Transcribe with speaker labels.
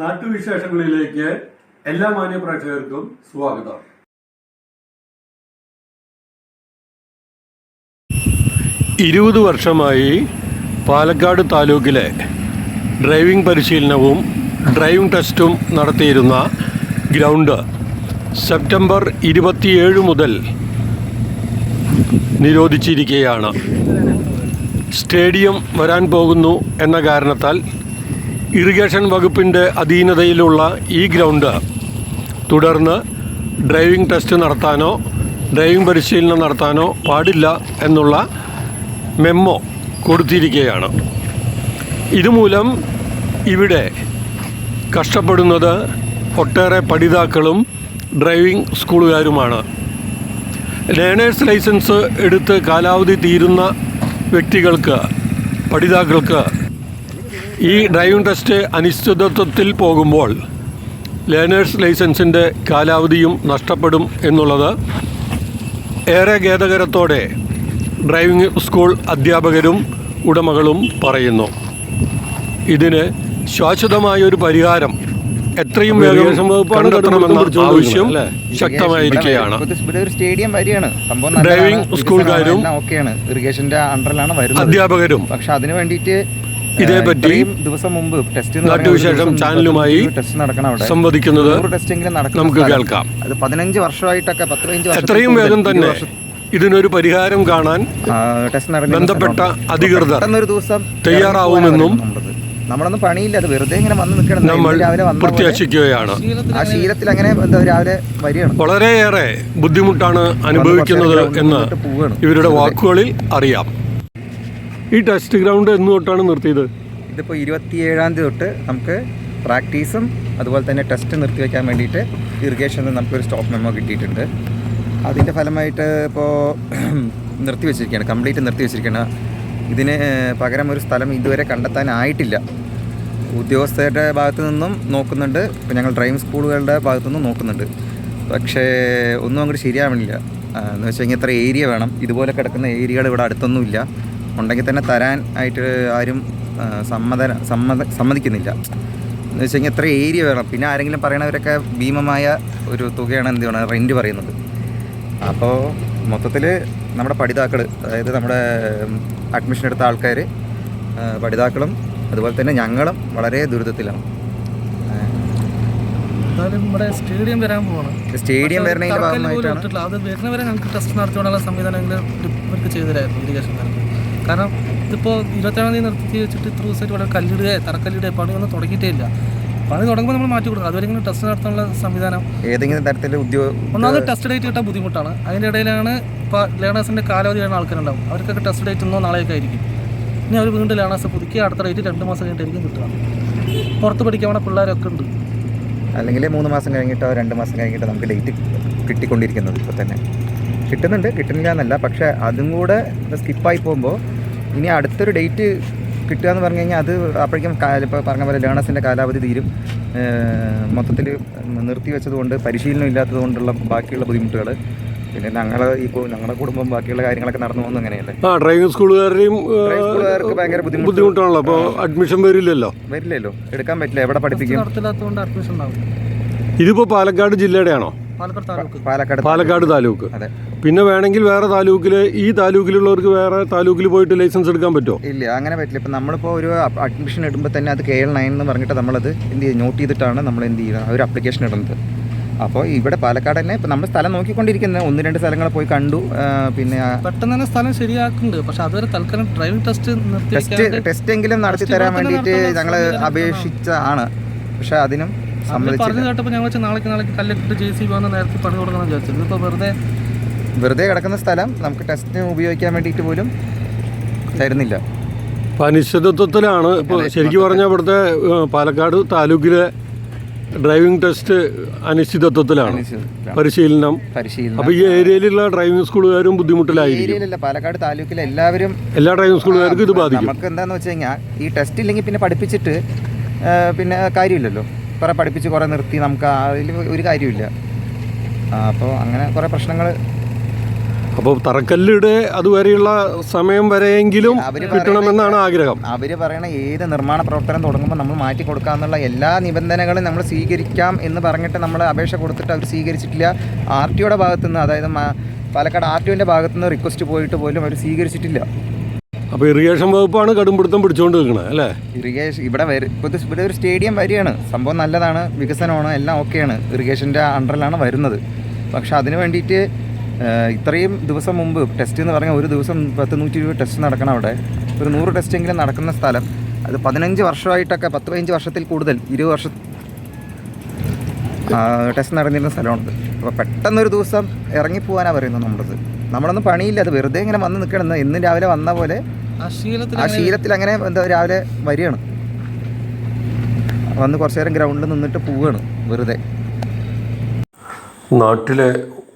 Speaker 1: നാട്ടുവിശേഷങ്ങളിലേക്ക് എല്ലാ മാന്യ പ്രേക്ഷകർക്കും സ്വാഗതം. ഇരുപത് വർഷമായി പാലക്കാട് താലൂക്കിലെ ഡ്രൈവിംഗ് പരിശീലനവും ഡ്രൈവിംഗ് ടെസ്റ്റും നടത്തിയിരുന്ന ഗ്രൗണ്ട് സെപ്റ്റംബർ ഇരുപത്തിയേഴ് മുതൽ നിരോധിച്ചിരിക്കുകയാണ്. സ്റ്റേഡിയം വരാൻ പോകുന്നു എന്ന കാരണത്താൽ ഇറിഗേഷൻ വകുപ്പിന്റെ അധീനതയിലുള്ള ഈ ഗ്രൗണ്ട് തുടർന്ന് ഡ്രൈവിംഗ് ടെസ്റ്റ് നടത്താനോ ഡ്രൈവിംഗ് പരിശീലനം നടത്താനോ പാടില്ല എന്നുള്ള മെമ്മോ കൊടുത്തിരിക്കുകയാണ്. ഇതുമൂലം ഇവിടെ കഷ്ടപ്പെടുന്നത് ഒട്ടേറെ പഠിതാക്കളും ഡ്രൈവിംഗ് സ്കൂളുകാരുമാണ്. ലേണേഴ്സ് ലൈസൻസ് എടുത്ത് കാലാവധി തീരുന്ന വ്യക്തികൾക്ക് പഠിതാക്കൾക്ക് ഈ ഡ്രൈവിംഗ് ടെസ്റ്റ് അനിശ്ചിതത്വത്തിൽ പോകുമ്പോൾ ലേണേഴ്സ് ലൈസൻസിന്റെ കാലാവധിയും നഷ്ടപ്പെടും എന്നുള്ളത് ഏറെ ഖേദകരത്തോടെ ഡ്രൈവിംഗ് സ്കൂൾ അധ്യാപകരും ഉടമകളും പറയുന്നു. ഇതിന് ശാശ്വതമായൊരു പരിഹാരം എത്രയും വേഗം കണ്ടെത്തണമെന്ന ആവശ്യം ശക്തമായിരിക്കുകയാണ്.
Speaker 2: സ്റ്റേഡിയം വരികയാണ്.
Speaker 1: ഡ്രൈവിംഗ്
Speaker 2: വരുന്നത്.
Speaker 1: അധ്യാപകരും
Speaker 2: പക്ഷെ അതിനു വേണ്ടിയിട്ട്
Speaker 1: ഇതേപ്പറ്റി
Speaker 2: ഇത്രയും ദിവസം മുമ്പ് ടെസ്റ്റ്
Speaker 1: നാട്ടുവിശേഷം ചാനലുമായി സംവദിക്കുന്നത് നമുക്ക് കേൾക്കാം.
Speaker 2: അത് പതിനഞ്ച് വർഷമായിട്ടൊക്കെ
Speaker 1: എത്രയും വേഗം തന്നെ ഇതിനൊരു പരിഹാരം കാണാൻ ബന്ധപ്പെട്ട അധികൃതർ
Speaker 2: ദിവസം
Speaker 1: തയ്യാറാവുമെന്നും.
Speaker 2: നമ്മളൊന്നും പണിയില്ല അത് വെറുതെ ഇങ്ങനെ വന്ന് നിൽക്കണം.
Speaker 1: നമ്മൾ
Speaker 2: രാവിലെ
Speaker 1: പ്രത്യാശിക്കുകയാണ്.
Speaker 2: ആ ശീലത്തിൽ അങ്ങനെ എന്താ രാവിലെ വരികയാണ്.
Speaker 1: വളരെയേറെ ബുദ്ധിമുട്ടാണ് അനുഭവിക്കുന്നത് എന്ന് ഇവരുടെ വാക്കുകളിൽ അറിയാം. ഈ ടെസ്റ്റ് ഗ്രൗണ്ട് എന്ന് തൊട്ടാണ് നിർത്തിയത്.
Speaker 2: ഇതിപ്പോൾ ഇരുപത്തിയേഴാം തീയതി തൊട്ട് നമുക്ക് പ്രാക്ടീസും അതുപോലെ തന്നെ ടെസ്റ്റ് നിർത്തി നിർത്തിവെക്കാൻ വേണ്ടിയിട്ട് ഇറിഗേഷനിൽ നമുക്കൊരു സ്റ്റോപ്പ് മെമ്മോ കിട്ടിയിട്ടുണ്ട്. അതിന്റെ ഫലമായിട്ട് ഇപ്പോൾ നിർത്തിവെച്ചിരിക്കുകയാണ് കംപ്ലീറ്റ് നിർത്തിവെച്ചിരിക്കുകയാണ്. ഇതിന് പകരം ഒരു സ്ഥലം ഇതുവരെ കണ്ടെത്താനായിട്ടില്ല. ഉദ്യോഗസ്ഥരുടെ ഭാഗത്തു നിന്നും നോക്കുന്നുണ്ട് ഇപ്പം ഞങ്ങൾ ഡ്രൈവിംഗ് സ്കൂളുകളുടെ ഭാഗത്തു നിന്നും നോക്കുന്നുണ്ട്. പക്ഷേ ഒന്നും അങ്ങോട്ട് ശരിയാവണില്ല. എന്ന് വെച്ചാൽ കഴിഞ്ഞാൽ ഇത്ര ഏരിയ വേണം. ഇതുപോലെ കിടക്കുന്ന ഏരിയകൾ ഇവിടെ അടുത്തൊന്നുമില്ല. ഉണ്ടെങ്കിൽ തന്നെ തരാൻ ആയിട്ട് ആരും സമ്മത സമ്മത സമ്മതിക്കുന്നില്ല. എന്ന് വെച്ച് കഴിഞ്ഞാൽ എത്ര ഏരിയ വേണം. പിന്നെ ആരെങ്കിലും പറയണവരൊക്കെ ഭീമമായ ഒരു തുകയാണ് എന്ത് വേണം റെന്റ് പറയുന്നത്. അപ്പോൾ മൊത്തത്തിൽ നമ്മുടെ പഠിതാക്കൾ അതായത് നമ്മുടെ അഡ്മിഷൻ എടുത്ത ആൾക്കാർ പഠിതാക്കളും അതുപോലെ തന്നെ ഞങ്ങളും വളരെ ദുരിതത്തിലാണ്.
Speaker 3: സ്റ്റേഡിയം വരാൻ പോവാണ്.
Speaker 2: സ്റ്റേഡിയം
Speaker 3: വരണമെങ്കിൽ
Speaker 2: ഭാഗമായിട്ടാണ്.
Speaker 3: ഇട്ടിട്ടില്ല. അത് വരുന്നവരെ ഞങ്ങൾക്ക് ടെസ്റ്റ് നടത്തിയോണ്ടുള്ള സംവിധാനങ്ങൾ ചെയ്തു തരായിരുന്നു. ഇറിഗേഷൻകാർക്ക് കാരണം ഇതിപ്പോൾ ഇരുപത്തേഴാം തീയതി നിർത്തി വെച്ചിട്ട് ഇത്ര ദിവസമായിട്ട് ഇവിടെ കല്ലിടുക തറക്കല്ലിടുക പണിയൊന്നും തുടങ്ങിയിട്ടേ ഇല്ല പണി തുടങ്ങുമ്പോൾ നമ്മൾ മാറ്റി കൊടുക്കും. അതുവരെ ഇങ്ങനെ ടെസ്റ്റ് നടത്താനുള്ള സംവിധാനം.
Speaker 2: ഏതെങ്കിലും തരത്തിൽ ഉദ്യോഗം
Speaker 3: ഒന്നാമത് ടെസ്റ്റ് ഡേറ്റ് കിട്ടാൻ ബുദ്ധിമുട്ടാണ്. അതിന്റെ ഇടയിലാണ് ഇപ്പോൾ ലേണേഴ്സിന്റെ കാലാവധി വരുന്ന ആൾക്കാരുണ്ടാവും. അവർക്കൊക്കെ ടെസ്റ്റ് ഡേറ്റ് ഇന്നോ നാളെയൊക്കെ ആയിരിക്കും. ഇനി അവർ വീണ്ടും ലേണേഴ്സ് പുതുക്കി അടുത്ത ഡേറ്റ് രണ്ട് മാസം കഴിഞ്ഞിട്ടായിരിക്കും കിട്ടുക. പുറത്ത് പഠിക്കാൻ പിള്ളേരൊക്കെ ഉണ്ട്.
Speaker 2: അല്ലെങ്കിൽ മൂന്ന് മാസം കഴിഞ്ഞിട്ടോ രണ്ട് മാസം കഴിഞ്ഞിട്ടോ നമുക്ക് ഡേറ്റ് കിട്ടിക്കൊണ്ടിരിക്കുന്നത് ഇപ്പോൾ തന്നെ. കിട്ടുന്നുണ്ട് കിട്ടുന്നില്ല എന്നല്ല. പക്ഷേ അതും കൂടെ സ്കിപ്പായി പോകുമ്പോൾ ഇനി അടുത്തൊരു ഡേറ്റ് കിട്ടുക എന്ന് പറഞ്ഞു കഴിഞ്ഞാൽ അത് അപ്പോഴേക്കും ഇപ്പോൾ പറഞ്ഞ പോലെ ലേണേഴ്സിന്റെ കാലാവധി തീരും. മൊത്തത്തിൽ നിർത്തി വെച്ചതുകൊണ്ട് പരിശീലനം ഇല്ലാത്തത് കൊണ്ടുള്ള ബാക്കിയുള്ള ബുദ്ധിമുട്ടുകൾ. പിന്നെ ഞങ്ങളെ ഇപ്പോൾ ഞങ്ങളുടെ കുടുംബം ബാക്കിയുള്ള കാര്യങ്ങളൊക്കെ നടന്നു പോകുന്നു അങ്ങനെയല്ലേ
Speaker 1: ആ ഡ്രൈവിംഗ് സ്കൂളുകാരുടെയും
Speaker 2: സ്കൂളുകാർക്ക് ഭയങ്കര
Speaker 1: ബുദ്ധിമുട്ടാണല്ലോ. അപ്പോൾ അഡ്മിഷൻ വരില്ലല്ലോ?
Speaker 2: വരില്ലല്ലോ. എടുക്കാൻ പറ്റില്ല. എവിടെ പഠിപ്പിക്കും?
Speaker 1: ഇതിപ്പോൾ പാലക്കാട്
Speaker 3: പാലക്കാട് താലൂക്ക്.
Speaker 2: പാലക്കാട്
Speaker 1: പാലക്കാട് താലൂക്ക്.
Speaker 2: അതെ.
Speaker 1: പിന്നെ വേണമെങ്കിൽ വേറെ താലൂക്കിൽ ഈ താലൂക്കിലുള്ളവർക്ക് വേറെ താലൂക്കിൽ പോയിട്ട് ലൈസൻസ് എടുക്കാൻ പറ്റുമോ?
Speaker 2: ഇല്ല അങ്ങനെ പറ്റില്ല. ഇപ്പം നമ്മളിപ്പോ ഒരു അഡ്മിഷൻ ഇടുമ്പോൾ തന്നെ അത് കെ എൽ നയൻ എന്ന് പറഞ്ഞിട്ട് നമ്മളത് എന്ത് ചെയ്യും? നോട്ട് ചെയ്തിട്ടാണ് നമ്മൾ എന്ത് ചെയ്യുന്നത് ആ ഒരു അപ്ലിക്കേഷൻ ഇടുന്നത്. അപ്പോൾ ഇവിടെ പാലക്കാട് തന്നെ ഇപ്പം നമ്മൾ സ്ഥലം നോക്കിക്കൊണ്ടിരിക്കുന്നത്. ഒന്ന് രണ്ട് സ്ഥലങ്ങൾ പോയി കണ്ടു. പിന്നെ
Speaker 3: പെട്ടെന്ന് തന്നെ സ്ഥലം ശരിയാക്കുന്നുണ്ട്. പക്ഷെ അതുവരെ തൽക്കാലം ഡ്രൈവിംഗ് ടെസ്റ്റ്
Speaker 2: ടെസ്റ്റ് ടെസ്റ്റ് എങ്കിലും നടത്തി തരാൻ വേണ്ടിയിട്ട് ഞങ്ങൾ അപേക്ഷിച്ചാണ് പക്ഷെ അതിനും
Speaker 3: പറഞ്ഞു കേട്ടപ്പോൾ ഞങ്ങൾ നാളേക്ക് നാളേക്ക് കല്ലിട്ട് ജെ സി ബി വന്ന് നേരത്തെ പണി കൊടുക്കണം വിചാരിച്ചു ഇതിപ്പോൾ വെറുതെ
Speaker 2: വെറുതെ കിടക്കുന്ന സ്ഥലം നമുക്ക് ടെസ്റ്റിന് ഉപയോഗിക്കാൻ വേണ്ടിയിട്ട് പോലും തരുന്നില്ല.
Speaker 1: അപ്പോൾ അനിശ്ചിതത്വത്തിലാണ് ഇപ്പോൾ ശരിക്കും പറഞ്ഞാൽ ഇവിടുത്തെ പാലക്കാട് താലൂക്കിലെ ഡ്രൈവിംഗ് ടെസ്റ്റ് അനിശ്ചിതത്വത്തിലാണ് പരിശീലനം.
Speaker 2: പരിശീലനം.
Speaker 1: അപ്പോൾ ഈ ഏരിയയിലുള്ള ഡ്രൈവിംഗ് സ്കൂളുകാരും ബുദ്ധിമുട്ടിലായിരിക്കും.
Speaker 2: പാലക്കാട് താലൂക്കിലെ എല്ലാവരും
Speaker 1: എല്ലാ ഡ്രൈവിംഗ് സ്കൂളുകാർക്കും ഇത് ബാധിക്കും.
Speaker 2: നമുക്ക് എന്താന്ന് വെച്ച് കഴിഞ്ഞാൽ ഈ ടെസ്റ്റ് ഇല്ലെങ്കിൽ പിന്നെ പഠിപ്പിച്ചിട്ട് പിന്നെ കാര്യമില്ലല്ലോ. കുറേ പഠിപ്പിച്ച് കുറേ നിർത്തി നമുക്ക് അതിൽ ഒരു കാര്യമില്ല. അപ്പോൾ അങ്ങനെ കുറേ പ്രശ്നങ്ങൾ
Speaker 1: അപ്പോൾ തറക്കല്ലിടെ അതുവരെയുള്ള സമയം വരെയെങ്കിലും
Speaker 2: അവർ
Speaker 1: കിട്ടണമെന്നാണ് ആഗ്രഹം.
Speaker 2: അവർ പറയണ ഏത് നിർമ്മാണ പ്രവർത്തനം തുടങ്ങുമ്പോൾ നമ്മൾ മാറ്റി കൊടുക്കാന്നുള്ള എല്ലാ നിബന്ധനകളും നമ്മൾ സ്വീകരിക്കാം എന്ന് പറഞ്ഞിട്ട് നമ്മൾ അപേക്ഷ കൊടുത്തിട്ട് അവർ സ്വീകരിച്ചിട്ടില്ല. ആർ ടി ഒയുടെ ഭാഗത്തുനിന്ന് അതായത് പാലക്കാട് ആർ ടി ഒന്റെ ഭാഗത്തുനിന്ന് റിക്വസ്റ്റ് പോയിട്ട് പോലും അവർ സ്വീകരിച്ചിട്ടില്ല.
Speaker 1: അപ്പോൾ ഇറിഗേഷൻ വകുപ്പാണ് കടുംപിടുത്തം പിടിച്ചുകൊണ്ട് നിൽക്കുന്നത് അല്ലേ?
Speaker 2: ഇറിഗേഷൻ ഇവിടെ വരും ഇപ്പോൾ ഇവിടെ ഒരു സ്റ്റേഡിയം വരികയാണ് സംഭവം നല്ലതാണ് വികസനമാണ് എല്ലാം ഓക്കെയാണ്. ഇറിഗേഷന്റെ അണ്ടറിലാണ് വരുന്നത്. പക്ഷെ അതിന് വേണ്ടിയിട്ട് ഇത്രയും ദിവസം മുമ്പ് ടെസ്റ്റ് എന്ന് പറഞ്ഞാൽ ഒരു ദിവസം പത്ത് നൂറ്റി ഇരുപത് ടെസ്റ്റ് നടക്കണം അവിടെ. ഒരു നൂറ് ടെസ്റ്റെങ്കിലും നടക്കുന്ന സ്ഥലം. അത് പതിനഞ്ച് വർഷമായിട്ടൊക്കെ പത്ത് പതിനഞ്ച് വർഷത്തിൽ കൂടുതൽ ഇരുപത് വർഷം ടെസ്റ്റ് നടന്നിരുന്ന സ്ഥലമാണത്. അപ്പോൾ പെട്ടെന്നൊരു ദിവസം ഇറങ്ങിപ്പോവാനാണ് പറയുന്നത് നമ്മളത്. നമ്മളൊന്നും പണിയില്ല അത് വെറുതെ ഇങ്ങനെ വന്ന് നിൽക്കണം ഇന്ന് രാവിലെ വന്ന പോലെ
Speaker 3: ആ ശീലത്തിൽ
Speaker 2: ആ ശീലത്തിൽ അങ്ങനെ എന്താ രാവിലെ വരികയാണ്. വന്ന് കുറച്ചു നേരം ഗ്രൗണ്ടിൽ നിന്നിട്ട് പോവുകയാണ് വെറുതെ.
Speaker 1: നാട്ടിലെ